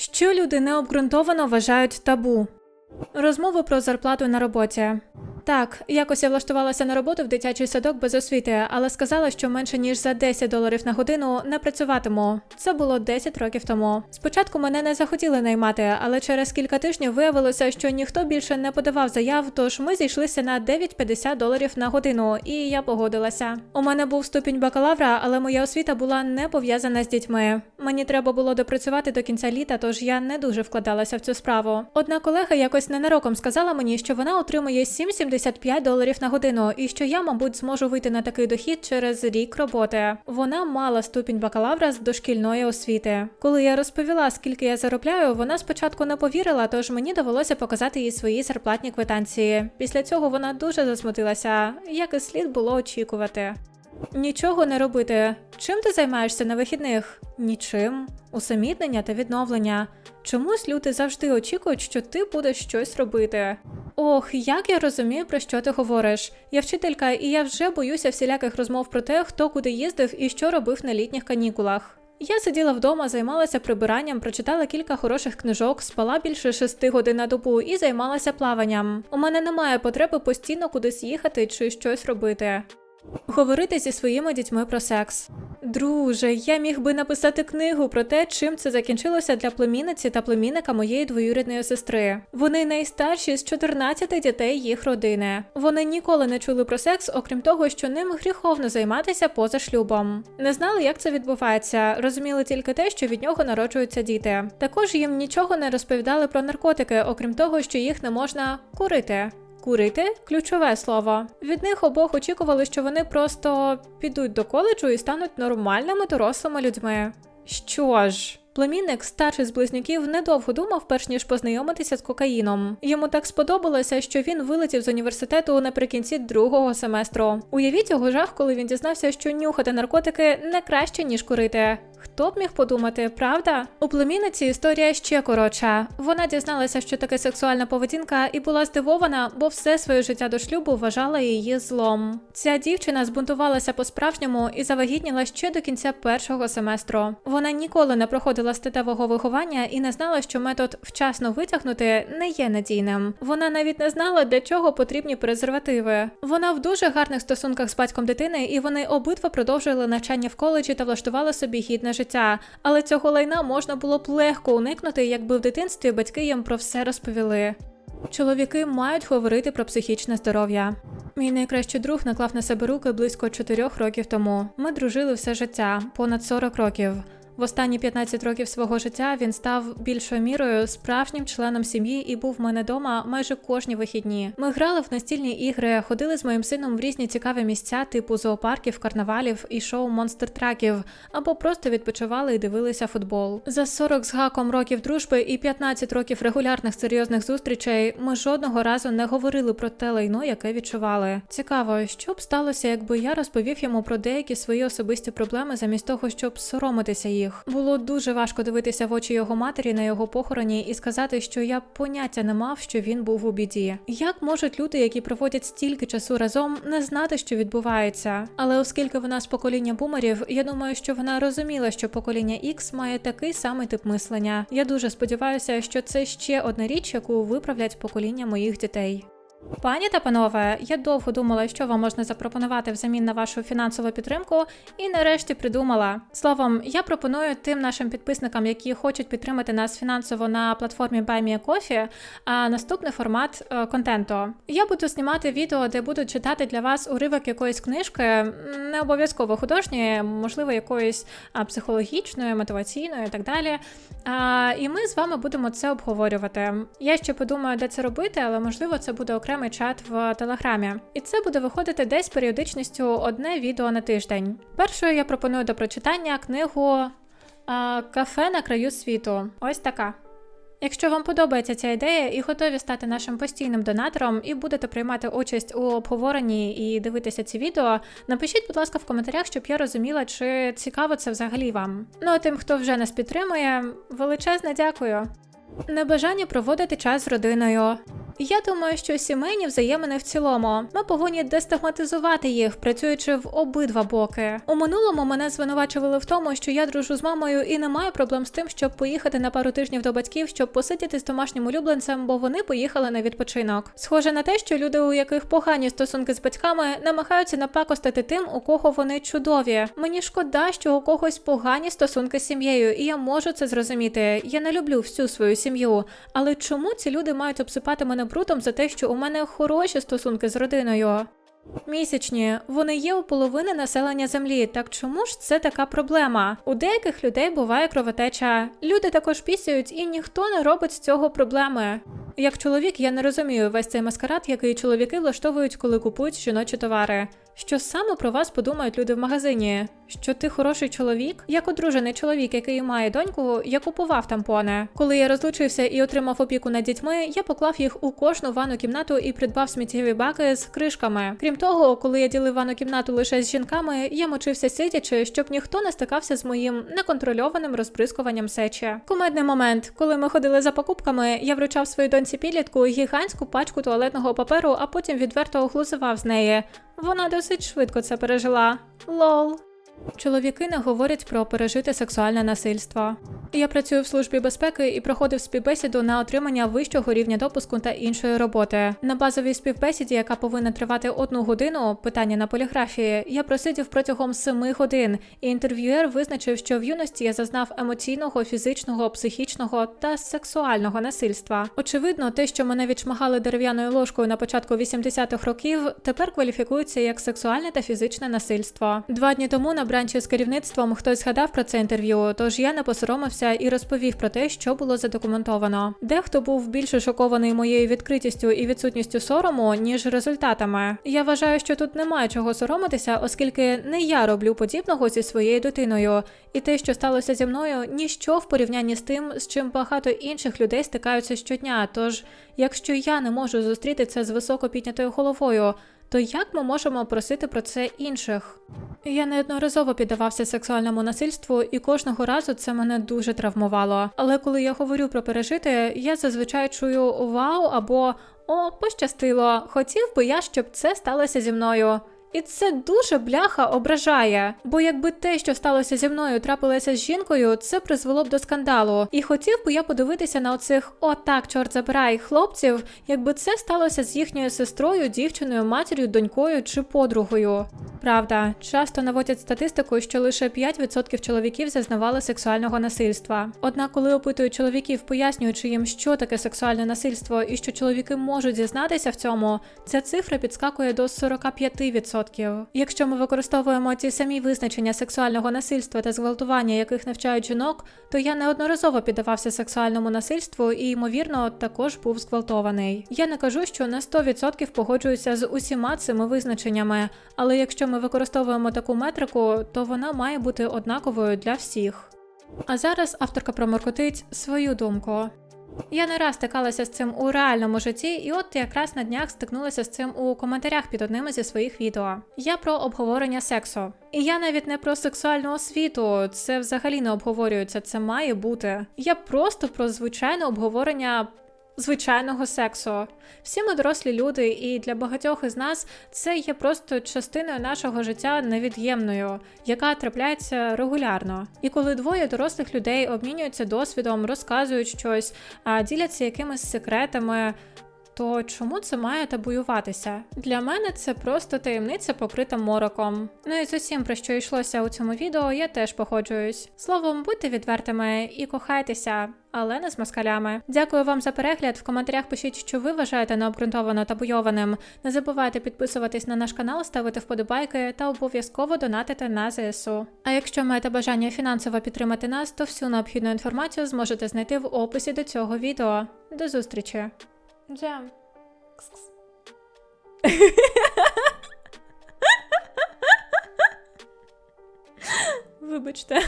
Що люди необґрунтовано вважають табу? Розмови про зарплату на роботі. Так, якось я влаштувалася на роботу в дитячий садок без освіти, але сказала, що менше ніж за 10 доларів на годину не працюватиму. Це було 10 років тому. Спочатку мене не захотіли наймати, але через кілька тижнів виявилося, що ніхто більше не подавав заяв, тож ми зійшлися на 9,50 доларів на годину, і я погодилася. У мене був ступінь бакалавра, але моя освіта була не пов'язана з дітьми. Мені треба було допрацювати до кінця літа, тож я не дуже вкладалася в цю справу. Одна колега якось ненароком сказала мені, що вона отримує 7,75 доларів на годину, і що я, мабуть, зможу вийти на такий дохід через рік роботи. Вона мала ступінь бакалавра з дошкільної освіти. Коли я розповіла, скільки я заробляю, вона спочатку не повірила, тож мені довелося показати їй свої зарплатні квитанції. Після цього вона дуже засмутилася, як і слід було очікувати. Нічого не робити. Чим ти займаєшся на вихідних? Нічим. Усамітнення та відновлення. Чомусь люди завжди очікують, що ти будеш щось робити. Ох, як я розумію, про що ти говориш. Я вчителька, і я вже боюся всіляких розмов про те, хто куди їздив і що робив на літніх канікулах. Я сиділа вдома, займалася прибиранням, прочитала кілька хороших книжок, спала більше шести годин на добу і займалася плаванням. У мене немає потреби постійно кудись їхати чи щось робити. Говорити зі своїми дітьми про секс. Друже, я міг би написати книгу про те, чим це закінчилося для племінниці та племінника моєї двоюрідної сестри. Вони найстарші з 14 дітей їх родини. Вони ніколи не чули про секс, окрім того, що ним гріховно займатися поза шлюбом. Не знали, як це відбувається, розуміли тільки те, що від нього народжуються діти. Також їм нічого не розповідали про наркотики, окрім того, що їх не можна курити. Курити ключове слово. Від них обох очікували, що вони просто підуть до коледжу і стануть нормальними дорослими людьми. Що ж, племінник, старший з близнюків, недовго думав, перш ніж познайомитися з кокаїном. Йому так сподобалося, що він вилетів з університету наприкінці другого семестру. Уявіть його жах, коли він дізнався, що нюхати наркотики не краще ніж курити. Хто б міг подумати, правда? У племінниці історія ще коротша. Вона дізналася, що таке сексуальна поведінка, і була здивована, бо все своє життя до шлюбу вважала її злом. Ця дівчина збунтувалася по-справжньому і завагітніла ще до кінця першого семестру. Вона ніколи не проходила статевого виховання і не знала, що метод вчасно витягнути не є надійним. Вона навіть не знала, для чого потрібні презервативи. Вона в дуже гарних стосунках з батьком дитини, і вони обидва продовжили навчання в коледжі та влаштували собі гідне життя. Але цього лайна можна було б легко уникнути, якби в дитинстві батьки їм про все розповіли. Чоловіки мають говорити про психічне здоров'я. Мій найкращий друг наклав на себе руки близько 4 років тому. Ми дружили все життя, понад 40 років. В останні 15 років свого життя він став більшою мірою справжнім членом сім'ї і був в мене дома майже кожні вихідні. Ми грали в настільні ігри, ходили з моїм сином в різні цікаві місця, типу зоопарків, карнавалів і шоу монстр-траків, або просто відпочивали і дивилися футбол. За 40 з гаком років дружби і 15 років регулярних серйозних зустрічей ми жодного разу не говорили про те лайно, яке відчували. Цікаво, що б сталося, якби я розповів йому про деякі свої особисті проблеми, замість того, щоб соромитися їх. Було дуже важко дивитися в очі його матері на його похороні і сказати, що я поняття не мав, що він був у біді. Як можуть люди, які проводять стільки часу разом, не знати, що відбувається? Але оскільки вона з покоління бумерів, я думаю, що вона розуміла, що покоління X має такий самий тип мислення. Я дуже сподіваюся, що це ще одна річ, яку виправлять покоління моїх дітей. Пані та панове, я довго думала, що вам можна запропонувати взамін на вашу фінансову підтримку, і нарешті придумала. Словом, я пропоную тим нашим підписникам, які хочуть підтримати нас фінансово на платформі BuyMeACoffee, наступний формат е, контенту. Я буду знімати відео, де буду читати для вас уривок якоїсь книжки, не обов'язково художньої, можливо, якоїсь психологічної, мотиваційної і так далі. І ми з вами будемо це обговорювати. Я ще подумаю, де це робити, але можливо це буде окремий чат в телеграмі. І це буде виходити десь періодичністю одне відео на тиждень. Першою я пропоную до прочитання книгу Кафе на краю світу. Ось така. Якщо вам подобається ця ідея і готові стати нашим постійним донатором і будете приймати участь у обговоренні і дивитися ці відео, напишіть, будь ласка, в коментарях, щоб я розуміла, чи цікаво це взагалі вам. Ну а тим, хто вже нас підтримує, величезне дякую. Небажання проводити час з родиною. Я думаю, що сімейні взаємини в цілому ми повинні дестигматизувати їх, працюючи в обидва боки. У минулому мене звинувачували в тому, що я дружу з мамою і не маю проблем з тим, щоб поїхати на пару тижнів до батьків, щоб посидіти з домашнім улюбленцем, бо вони поїхали на відпочинок. Схоже на те, що люди, у яких погані стосунки з батьками, намагаються напакостити тим, у кого вони чудові. Мені шкода, що у когось погані стосунки з сім'єю, і я можу це зрозуміти. Я не люблю всю свою сім'ю. Але чому ці люди мають обсипати мене брудом за те, що у мене хороші стосунки з родиною? Місячні, вони є у половини населення землі. Так чому ж це така проблема? У деяких людей буває кровотеча. Люди також пісяють, і ніхто не робить з цього проблеми. Як чоловік, я не розумію весь цей маскарад, який чоловіки влаштовують, коли купують жіночі товари. Що саме про вас подумають люди в магазині? Що ти хороший чоловік? Як одружений чоловік, який має доньку, я купував тампони. Коли я розлучився і отримав опіку над дітьми, я поклав їх у кожну ванну кімнату і придбав сміттєві баки з кришками. Крім того, коли я ділив ванну кімнату лише з жінками, я мочився сидячи, щоб ніхто не стикався з моїм неконтрольованим розбризкуванням сечі. Кумедний момент, коли ми ходили за покупками, я вручав своїй доньці підлітку гігантську пачку туалетного паперу, а потім відверто оглузував з неї. Вона досить швидко це пережила. Лол. Чоловіки не говорять про пережите сексуальне насильство. Я працюю в службі безпеки і проходив співбесіду на отримання вищого рівня допуску та іншої роботи. На базовій співбесіді, яка повинна тривати одну годину, питання на поліграфії, я просидів протягом семи годин, і інтерв'юер визначив, що в юності я зазнав емоційного, фізичного, психічного та сексуального насильства. Очевидно, те, що мене відшмагали дерев'яною ложкою на початку 80-х років, тепер кваліфікується як сексуальне та фізичне насильство. Два дні тому на бранчі з керівництвом хтось згадав про це інтерв'ю, тож я не посоромився і розповів про те, що було задокументовано. Дехто був більше шокований моєю відкритістю і відсутністю сорому, ніж результатами. Я вважаю, що тут немає чого соромитися, оскільки не я роблю подібного зі своєю дитиною, і те, що сталося зі мною, ніщо в порівнянні з тим, з чим багато інших людей стикаються щодня. Тож, якщо я не можу зустріти це з високо піднятою головою, то як ми можемо просити про це інших? Я неодноразово піддавався сексуальному насильству, і кожного разу це мене дуже травмувало. Але коли я говорю про пережити, я зазвичай чую вау або о, пощастило, хотів би я, щоб це сталося зі мною. І це дуже бляха ображає. Бо якби те, що сталося зі мною, трапилося з жінкою, це призвело б до скандалу. І хотів би я подивитися на оцих о так, чорт забирай хлопців, якби це сталося з їхньою сестрою, дівчиною, матір'ю, донькою чи подругою. Правда, часто наводять статистику, що лише 5% чоловіків зазнавали сексуального насильства. Однак, коли опитують чоловіків, пояснюючи їм, що таке сексуальне насильство і що чоловіки можуть зізнатися в цьому, ця цифра підскакує до 45%. Якщо ми використовуємо ті самі визначення сексуального насильства та зґвалтування, яких навчають жінок, то я неодноразово піддавався сексуальному насильству і, ймовірно, також був зґвалтований. Я не кажу, що на 100% погоджуюся з усіма цими визначеннями, але якщо ми використовуємо таку метрику, то вона має бути однаковою для всіх. А зараз авторка проморкотить свою думку. Я не раз стикалася з цим у реальному житті, і от якраз на днях стикнулася з цим у коментарях під одним зі своїх відео. Я про обговорення сексу. І я навіть не про сексуальну освіту, це взагалі не обговорюється, це має бути. Я просто про звичайне обговорення звичайного сексу. Всі ми дорослі люди, і для багатьох із нас це є просто частиною нашого життя невід'ємною, яка трапляється регулярно. І коли двоє дорослих людей обмінюються досвідом, розказують щось, діляться якимись секретами. То чому це має табуюватися? Для мене це просто таємниця покрита мороком. Ну і з усім, про що йшлося у цьому відео, я теж погоджуюсь. Словом, будьте відвертими і кохайтеся, але не з москалями. Дякую вам за перегляд. В коментарях пишіть, що ви вважаєте необґрунтовано табуйованим. Не забувайте підписуватись на наш канал, ставити вподобайки та обов'язково донатити на ЗСУ. А якщо маєте бажання фінансово підтримати нас, то всю необхідну інформацію зможете знайти в описі до цього відео. До зустрічі! Джем. Кс-кс. Вибачте.